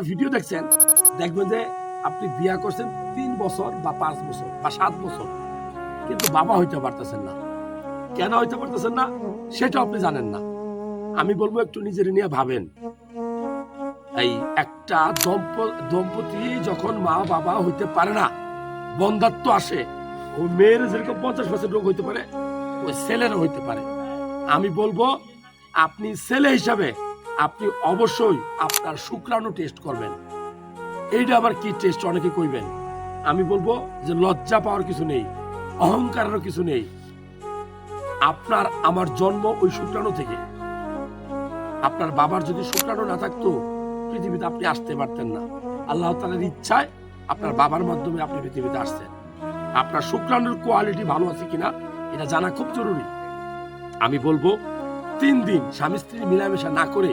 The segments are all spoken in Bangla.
একটা ভিডিও দেখছেন, দেখবেন যে আপনি বিয়া করছেন তিন বছর বা পাঁচ বছর বা সাত বছর। কিন্তু বাবা হইতে পারতেছেন না। কেন হইতে পারতেছেন না? সেটা আপনি জানেন না। আমি বলব একটু নিজের নিয়ে ভাবেন। এই একটা দম্প- দম্পতি যখন মা বাবা হইতে পারে না, বন্ধাত্ম আসে ওই মেয়ের যেরকম পঞ্চাশ বছর রোগ হইতে পারে, ওই ছেলেরও হইতে পারে। আমি বলব, আপনি ছেলে হিসাবে আপনি অবশ্যই আপনার শুক্রাণু টেস্ট করবেন। এইটা আবার কি টেস্ট অনেকে কইবেন? আমি বলব যে লজ্জা পাওয়ার কিছু নেই, অহংকারেরও কিছু নেই। আপনার, আমার জন্ম ওই শুক্রাণু থেকে। আপনার বাবার যদি শুক্রাণু না থাকতো, পৃথিবীতে আপনি আসতে পারতেন না। আল্লাহ তালার ইচ্ছায় আপনার বাবার মাধ্যমে আপনি পৃথিবীতে আসছেন। আপনার শুক্রাণুর কোয়ালিটি ভালো আছে কিনা, এটা জানা খুব জরুরি। আমি বলব, তিন দিন স্বামী স্ত্রী মিলামেশা না করে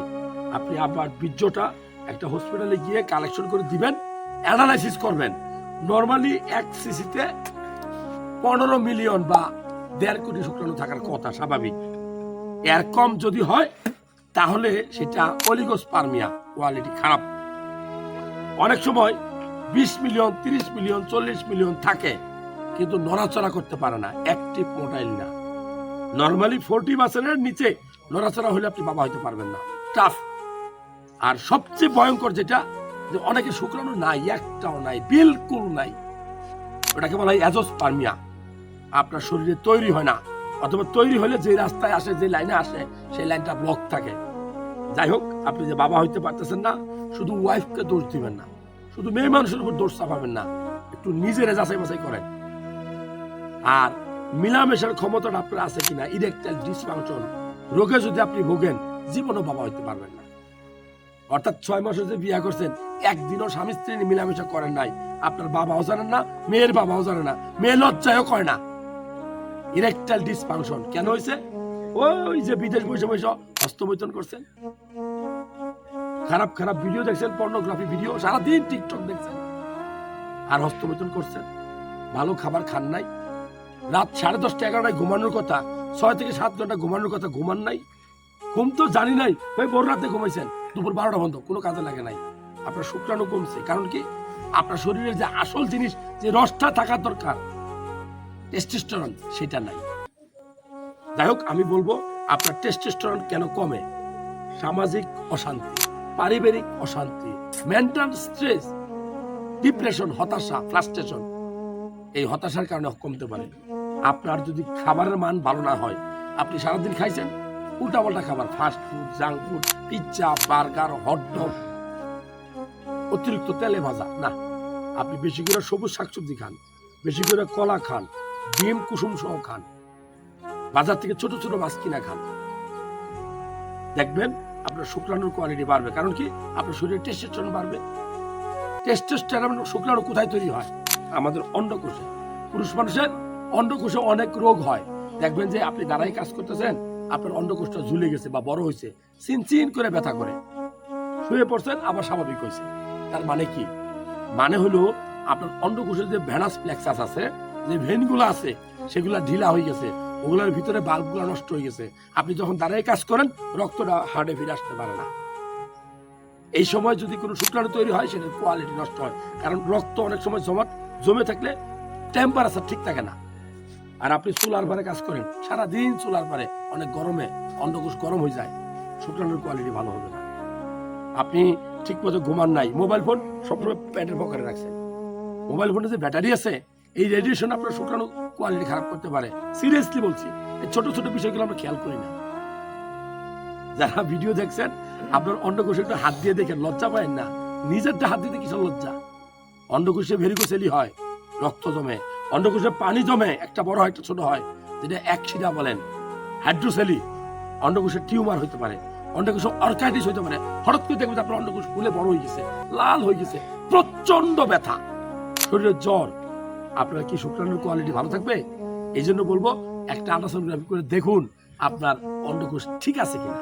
আপনি আবার বীর্যটা একটা হসপিটালে গিয়ে কালেকশন করে দিবেন অ্যানালাইসিস করবেন। নর্মালি এক সিসিতে পনেরো মিলিয়ন বা দেড় কোটি শুক্রাণু থাকার কথা, স্বাভাবিক। এর কম যদি হয়, তাহলে সেটা অলিগোস্পার্মিয়া কোয়ালিটি খারাপ। অনেক সময় বিশ মিলিয়ন তিরিশ মিলিয়ন চল্লিশ মিলিয়ন থাকে, কিন্তু নড়াচড়া করতে পারে না অ্যাক্টিভ মোটাইল না। নর্মালি ফোরটি পার্সেন্টের নিচে নড়াচড়া হলে আপনি বাবা হইতে পারবেন না। টাফ আর সবচেয়ে ভয়ঙ্কর যেটা, যে অনেকে শুক্রাণু নাই, একটাও নাই, বিলকুল নাই। ওটাকে বলা হয় অ্যাজোস্পার্মিয়া। আপনার শরীরে তৈরি হয় না, অথবা তৈরি হলে যে রাস্তায় আসে, যে লাইনে আসে, সেই লাইনটা ব্লক থাকে। যাই হোক, আপনি যে বাবা হইতে পারতেছেন না, শুধু ওয়াইফকে দোষ দিবেন না। শুধু মেয়ে মানুষের উপর দোষ চাপাবেন না, একটু নিজের যাচাই বাছাই করেন। আর মিলামেশার ক্ষমতাটা আপনার আছে কিনা ইরেকটাইল ডিসফাংশন রোগে যদি আপনি ভোগেন, জীবনও বাবা হইতে পারবেন না। অর্থাৎ ছয় মাস যে বিয়ে করছেন, একদিনও স্বামী স্ত্রী মিলামেশা করেন নাই। আপনার বাবাও জানেন না, মেয়ের বাবাও জানে না মেয়ে লজ্জায়ও করে না। ইরেকটাইল ডিসফাংশন কেন হয়েছে ওই যে বিদেশ বসে বসে হস্তমৈথন করছেন। খারাপ খারাপ ভিডিও দেখছেন পর্নোগ্রাফি ভিডিও সারাদিন টিকটক দেখছেন। আর হস্তমৈথন করছেন। ভালো খাবার খান নাই। রাত সাড়ে দশটা এগারোটায় ঘুমানোর কথা, ছয় থেকে সাত ঘণ্টা ঘুমানোর কথা, ঘুমান নাই। ঘুম তো জানি নাই, ওই বড় রাতে ঘুমাইছেন। দুপুর বারোটা বন্ধ, কোনো কাজে লাগে নাই। আপনার শুক্রাণু কমছে, কারণ কি? আপনার শরীরের যে আসল জিনিস, যে রসটা থাকার দরকার টেস্টোস্টেরন সেটা নাই। যাই হোক, আমি বলব, আপনার টেস্টোস্টেরন কেন কমে? সামাজিক অশান্তি, পারিবারিক অশান্তি মেন্টাল স্ট্রেস ডিপ্রেশন হতাশা ফ্রাস্ট্রেশন এই হতাশার কারণে কমতে পারে। আপনার যদি খাবারের মান ভালো না হয়, আপনি সারাদিন খাইছেন? উল্টাপাল্টা খাবার fast food junk food pizza burger hotdog অতিরিক্ত তেলে ভাজা। না, আপনি বেশি করে সবুজ শাকসবজি খান, বেশি করে কলা খান, ডিম কুসুম সহ খান, বাজার থেকে ছোট ছোট মাছ কিনা খান। দেখবেন আপনার শুক্রাণুর কোয়ালিটি বাড়বে। কারণ কি? আপনার শরীরে টেস্টোস্টেরন বাড়বে। টেস্টোস্টেরন শুক্রাণু কোথায় তৈরি হয়? আমাদের অন্ডকোষে। পুরুষ মানুষের অন্ডকোষে অনেক রোগ হয়। দেখবেন যে আপনি দাঁড়াই কাজ করতেছেন আপনার অন্ডকোষটা ঝুলে গেছে বা বড় হয়েছে, চিন চিন করে ব্যথা করে। শুয়ে পড়ছেন, আবার স্বাভাবিক হয়েছে। তার মানে কি? মানে হলো আপনার অন্ডকোষের যে ভ্যানাস প্লেক্সাস আছে, যে ভেনগুলো আছে, সেগুলা ঢিলা হয়ে গেছে। ওগুলোর ভিতরে বাল্বগুলো নষ্ট হয়ে গেছে। আপনি যখন দাঁড়াই কাজ করেন, রক্তটা হার্টে ফিরে আসতে পারে না। এই সময় যদি কোনো শুক্রাণু তৈরি হয়, সেটার কোয়ালিটি নষ্ট হয়। কারণ রক্ত অনেক সময় জমাট জমে থাকলে টেম্পারেচার ঠিক থাকে না। আর আপনি চুলার পারে কাজ করেন, সারাদিন চুলার পারে অনেক গরমে অন্ডকোষ গরম হয়ে যায়, শুক্রাণুর কোয়ালিটি ভালো হবে না। আপনি ঠিক মতো ঘুমান নাই মোবাইল ফোন সবসময় প্যান্টের পকেটে রাখছেন। মোবাইল ফোনে যে ব্যাটারি আছে, এই রেডিয়েশন আপনার শুক্রাণু কোয়ালিটি খারাপ করতে পারে। সিরিয়াসলি বলছি, এই ছোট ছোট বিষয়গুলো আমরা খেয়াল করি না। যারা ভিডিও দেখছেন, আপনার অন্ডকোষে একটু হাত দিয়ে দেখেন, লজ্জা পায় না। নিজেরটা হাত দিতে কিছু লজ্জা? অন্ডকোষে ভেরিকোসেলি হয়, রক্ত জমে। অন্ডকোষে পানি জমে, একটা বড় হয়, একটা ছোট হয়, যেটা এক শিরা বলেন। হাইড্রোসেলি, অন্ডকোষের টিউমার হইতে পারে, অন্ডকোষ অর্কাইটিস হইতে পারে। হঠাৎ করে দেখবেন আপনার অন্ডকোষ ফুলে বড় হয়ে গেছে, লাল হয়ে গেছে প্রচণ্ড ব্যথা। শরীরের জ্বর। আপনার কি শুক্রাণুর কোয়ালিটি ভালো থাকবে? এই জন্য বলব, একটা আল্ট্রাসোনোগ্রাফি করে দেখুন আপনার অন্ডকোষ ঠিক আছে কিনা।